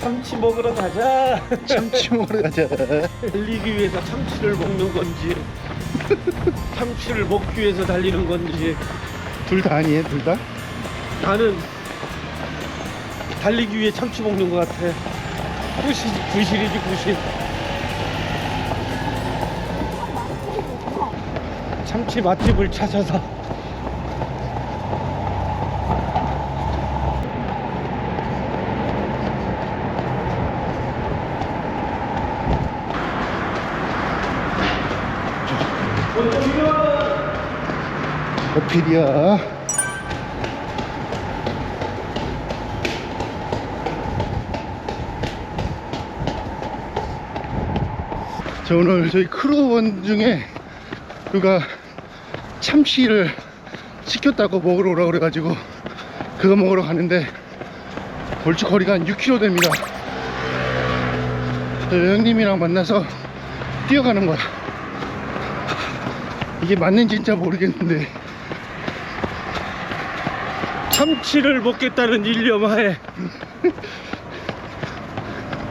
참치 먹으러 가자. 참치 먹으러 가자. 달리기 위해서 참치를 먹는 건지, 참치를 먹기 위해서 달리는 건지, 둘 다 아니에요, 둘 다? 나는 달리기 위해 참치 먹는 것 같아. 구실, 구실이지, 구실. 참치 맛집을 찾아서. 어필이야. 저 오늘 저희 크루원 중에 누가 참치를 시켰다고 먹으러 오라 그래가지고 그거 먹으러 가는데 벌써 거리가 한 6km 됩니다. 저 형님이랑 만나서 뛰어가는 거야. 이게 맞는지 진짜 모르겠는데. 참치를 먹겠다는 일념 하에.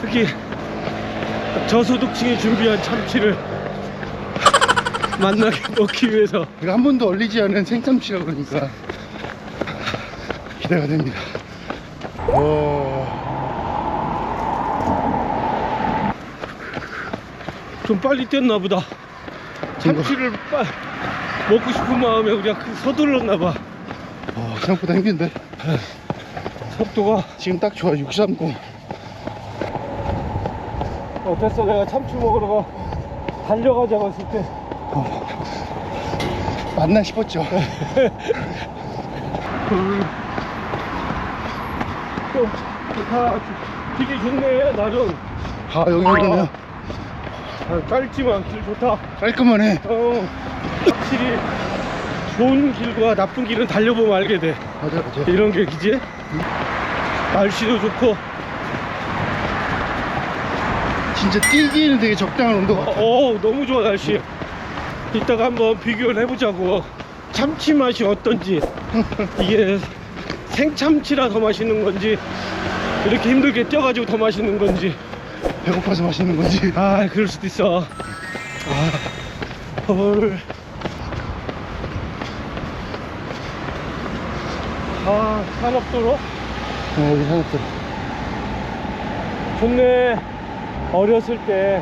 특히 저소득층이 준비한 참치를 만나게 먹기 위해서. 한 번도 얼리지 않은 생참치라 그러니까. 기대가 됩니다. 와, 좀 빨리 뛰었나 보다 참치를 빠, 먹고 싶은 마음에 그냥 그 서둘렀나 봐. 어, 생각보다 힘든데? 속도가. 지금 딱 좋아 630. 어땠어? 내가 참치 먹으러 가 달려가자 봤을 때. 맞나 싶었죠. 또, 다. 되게 좋네 나름. 아 여기 그러네요. 아, 짧지만 길 좋다 깔끔하네. 어, 확실히 좋은 길과 나쁜 길은 달려보면 알게 돼. 맞아 맞아. 이런 게 기지? 날씨도 좋고, 진짜 뛰기에는 되게 적당한 온도 어, 같아. 어, 너무 좋아 날씨. 이따가 한번 비교를 해보자고. 참치 맛이 어떤지, 이게 생참치라 더 맛있는 건지, 이렇게 힘들게 뛰어가지고 더 맛있는 건지. 배고파서 맛있는 건지. 아, 그럴 수도 있어. 아, 헐. 아, 산업도로? 어, 여기 산업들. 좋네. 어렸을 때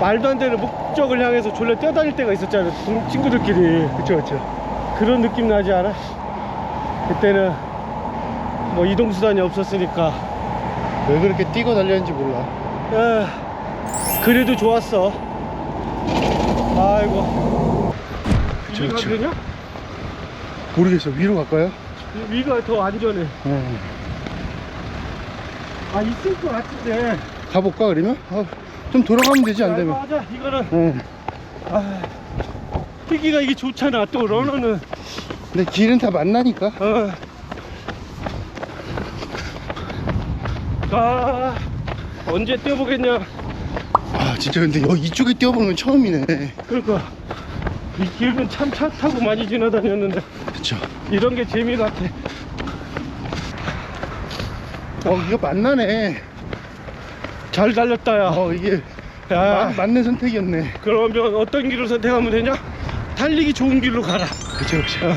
말도 안 되는 목적을 향해서 졸래 뛰어다닐 때가 있었잖아. 동- 친구들끼리. 그쵸 그쵸. 그런 느낌 나지 않아? 그때는 뭐 이동수단이 없었으니까. 왜 그렇게 뛰고 달렸는지 몰라. 에, 그래도 좋았어. 아이고. 위가 그쵸. 되냐? 모르겠어. 위로 갈까요? 위가 더 안전해. 어. 아, 있을 것 같은데. 가볼까 그러면? 아, 좀 돌아가면 되지 안 되면. 맞아, 이거는. 응. 아, 뛰기가 이게 좋잖아. 또 러너는. 근데 길은 다 만나니까. 어. 아, 언제 뛰어보겠냐. 아 진짜 근데 여기 이쪽에 뛰어보는 건 처음이네. 그러니까. 이 길은 참 차 타고 많이 지나다녔는데. 그쵸. 이런 게 재미 같아. 어 이거 만나네. 잘 달렸다, 야. 어 이게 야, 마- 맞는 선택이었네. 그러면 어떤 길을 선택하면 되냐? 달리기 좋은 길로 가라. 그쵸 그쵸. 어.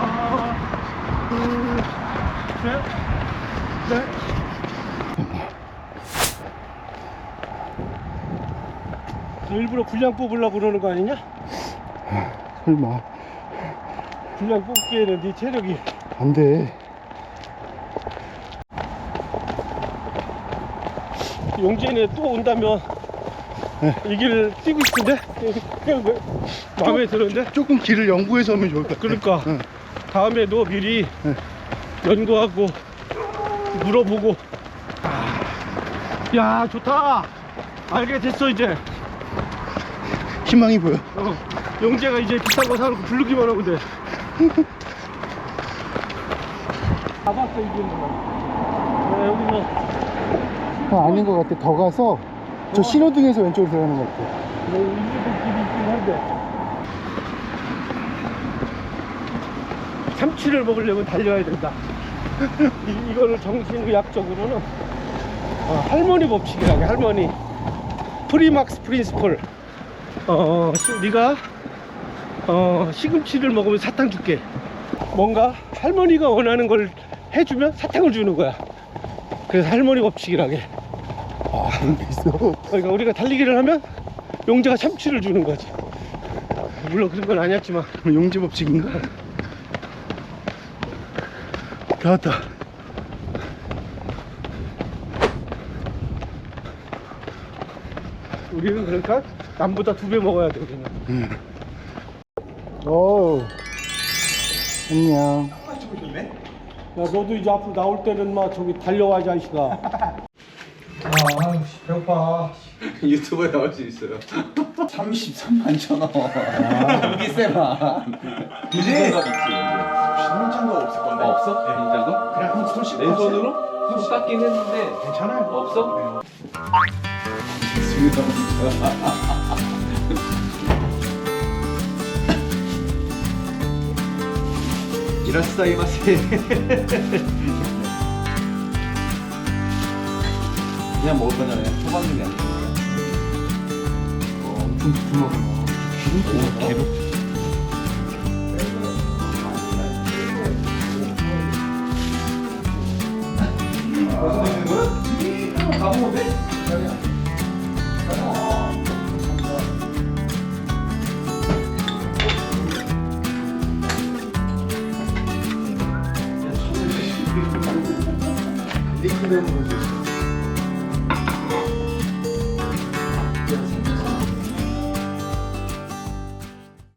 하나, 둘, 셋, 넷. 너 일부러 분량 뽑으려고 그러는 거 아니냐? 설마 분량 뽑기에는 네 체력이 안 돼. 용진에 또 온다면 네. 이 길을 뛰고 싶은데? 마음에 드는데? 조금 길을 연구해서 하면 좋을 것 같아. 그러니까. 응. 다음에도 미리 네. 연구하고 물어보고 야 좋다 알게 됐어 이제 희망이 보여. 어, 용재가 이제 비싼 거 사놓고 부르기만 하면 돼 잡았어 이게 뭐 네, 여기서 아, 아닌 것 같아. 더 가서 저 신호등에서 왼쪽으로 들어가는 것 같아. 뭐 일리도 길이 있긴 한데 참치를 먹으려면 달려야 된다. 이, 이거를 정신의학적으로는 어, 할머니 법칙이라고 해, 할머니. 프리막스 프린스플 어, 시- 네가 어, 시금치를 먹으면 사탕 줄게. 뭔가 할머니가 원하는 걸 해주면 사탕을 주는 거야. 그래서 할머니 법칙이라게 아 그러니까 우리가 달리기를 하면 용자가 참치를 주는 거지. 물론 그런 건 아니었지만. 용지 법칙인가? 다 왔다 우리는 그러니까 남보다 두 배 먹어야 돼 우리는 오 안녕 야 너도 이제 앞으로 나올 때는 막 저기 달려와 이 자식아 아 배고파 유튜브에 나올 수 있어요. 33만 천 원. 여기 세만. 이제 장갑 있지 근데. 신문 장갑 없을 건데. 어, 없어? 빈 장갑? 그냥 한손 씻고. 맨손으로? 손 닦긴 했는데 괜찮아요. 없어? 이라스다이 마세. 그냥 먹을 거잖아요. 초밥이 아니고. 엄청 두툼하구나 오, 개로. 링크 되는 거지